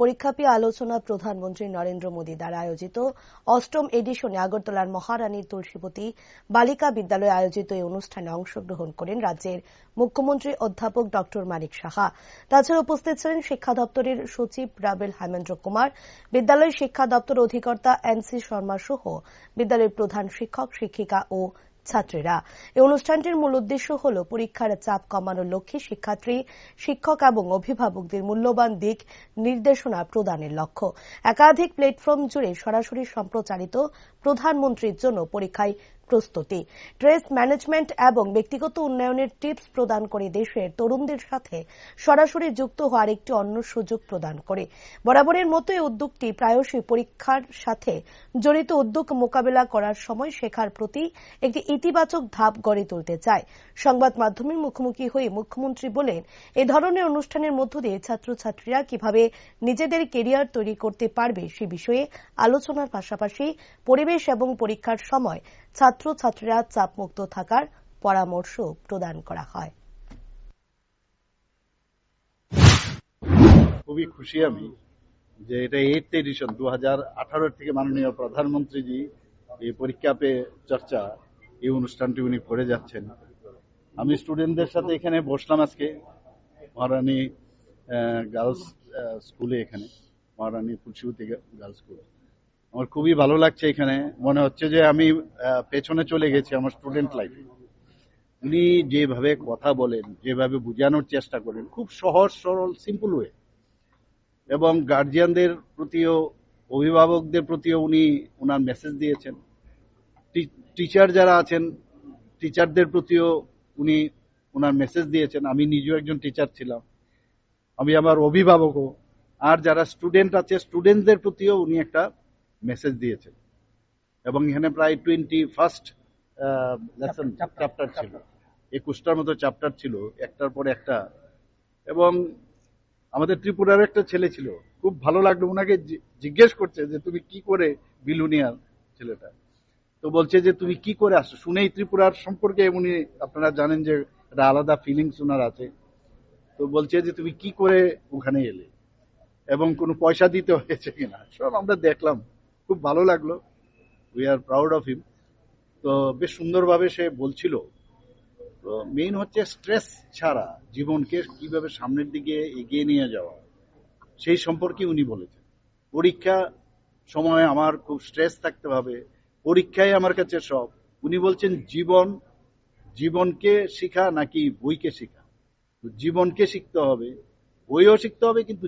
পরীক্ষা পে আলোচনা প্রধানমন্ত্রী নরেন্দ্র মোদী দ্বারা আয়োজিত অষ্টম এডিশনে আগরতলার মহারানীর তুলসীবতী বালিকা বিদ্যালয়ে আয়োজিত এই অনুষ্ঠানে অংশগ্রহণ করেন রাজ্যের মুখ্যমন্ত্রী অধ্যাপক ড মানিক সাহা। তাছাড়া উপস্থিত ছিলেন শিক্ষা দপ্তরের সচিব রাবেল হেমেন্দ্র কুমার বিদ্যালয় শিক্ষা দপ্তর অধিকর্তা এনসি শর্মা সহ বিদ্যালয়ের প্রধান শিক্ষক, শিক্ষিকা ও ছাত্রীরা। এই অনুষ্ঠানটির মূল উদ্দেশ্য হল পরীক্ষার চাপ কমানোর লক্ষ্যে শিক্ষার্থী, শিক্ষক এবং অভিভাবকদের মূল্যবান দিক নির্দেশনা প্রদানের লক্ষ্য। একাধিক প্ল্যাটফর্ম জুড়ে সরাসরি সম্প্রচারিত প্রধানমন্ত্রীর জন্য পরীক্ষায় প্রস্তুতি। স্ট্রেস ম্যানেজমেন্ট এবং ব্যক্তিগত উন্নয়নের টিপস প্রদান করে দেশের তরুণদের সাথে সরাসরি যুক্ত হওয়ার একটি অন্য সুযোগ প্রদান করে। বরাবরের মতো এই উদ্যোগটি প্রায়শই পরীক্ষার সাথে জড়িত উদ্যোগ মোকাবেলা করার সময় শেখার প্রতি একটি ইতিবাচক ধাপ গড়ে তুলতে চায়। সংবাদ মাধ্যমের মুখোমুখি হয়ে মুখ্যমন্ত্রী বলেন, এ ধরনের অনুষ্ঠানের মধ্য দিয়ে ছাত্রছাত্রীরা কীভাবে নিজেদের কেরিয়ার তৈরি করতে পারবে সে বিষয়ে আলোচনার পাশাপাশি পরিবেশ এবং পরীক্ষার সময় ছাত্রছাত্রীরা চাপমুক্ত থাকার পরামর্শ প্রদান করা হয়। খুবই খুশি আমি যে এটা এইট এডিশন দু হাজার থেকে মাননীয় প্রধানমন্ত্রীজি এই পরীক্ষা পে চর্চা এই অনুষ্ঠানটি উনি করে যাচ্ছেন। আমি স্টুডেন্টদের সাথে এখানে বসলাম আজকে, মহারানী গার্লস স্কুলে এখানে, মহারানী তুলসীবতী গার্লস স্কুল। আমার খুবই ভালো লাগছে এখানে। মনে হচ্ছে যে আমি পেছনে চলে গেছি আমার স্টুডেন্ট লাইফে। উনি যেভাবে কথা বলেন, যেভাবে বোঝানোর চেষ্টা করেন, খুব সহজ, সরল সিম্পল ওয়ে এবং গার্জিয়ানদের প্রতিও, অভিভাবকদের প্রতিও উনি ওনার মেসেজ দিয়েছেন। টিচার যারা আছেন টিচারদের প্রতিও উনি ওনার মেসেজ দিয়েছেন। আমি নিজেও একজন টিচার ছিলাম। আমি আমার অভিভাবকও। আর যারা স্টুডেন্ট আছে স্টুডেন্টদের প্রতিও উনি একটা মেসেজ দিয়েছেন। এবং এখানে প্রায় টোয়েন্টি ফার্স্ট লেসন চ্যাপ্টার ছিল। একুশটার মতো চ্যাপ্টার ছিল একটার পর একটা। এবং আমাদের ত্রিপুরার একটা ছেলে ছিল। খুব ভালো লাগল। ওনাকে জিজ্ঞেস করছে যে তুমি কি করে বিলুনিয়ার ছেলেটা? তো বলছে যে, তুমি কি করে আসো শুনেই ত্রিপুরার সম্পর্কে উনি, আপনারা জানেন যে একটা আলাদা ফিলিংস ওনার আছে। তো বলছে যে, তুমি কি করে ওখানে এলে? এবং কোনো পয়সা দিতে হয়েছে কিনা? সব আমরা দেখলাম। খুব ভালো লাগল। We are proud of him তো বেশ সুন্দরভাবে সে বলছিল। তো মেইন হচ্ছে স্ট্রেস ছাড়া জীবনকে কীভাবে সামনের দিকে এগিয়ে নিয়ে যাওয়া। সেই সম্পর্কে উনি বলেছেন। পরীক্ষা সময় আমার খুব স্ট্রেস থাকতে হবে। পরীক্ষাই আমার কাছে সব। উনি বলছেন, জীবন, জীবনকে শিখা নাকি বইকে শিখা? জীবনকে শিখতে হবে, বইও শিখতে হবে, কিন্তু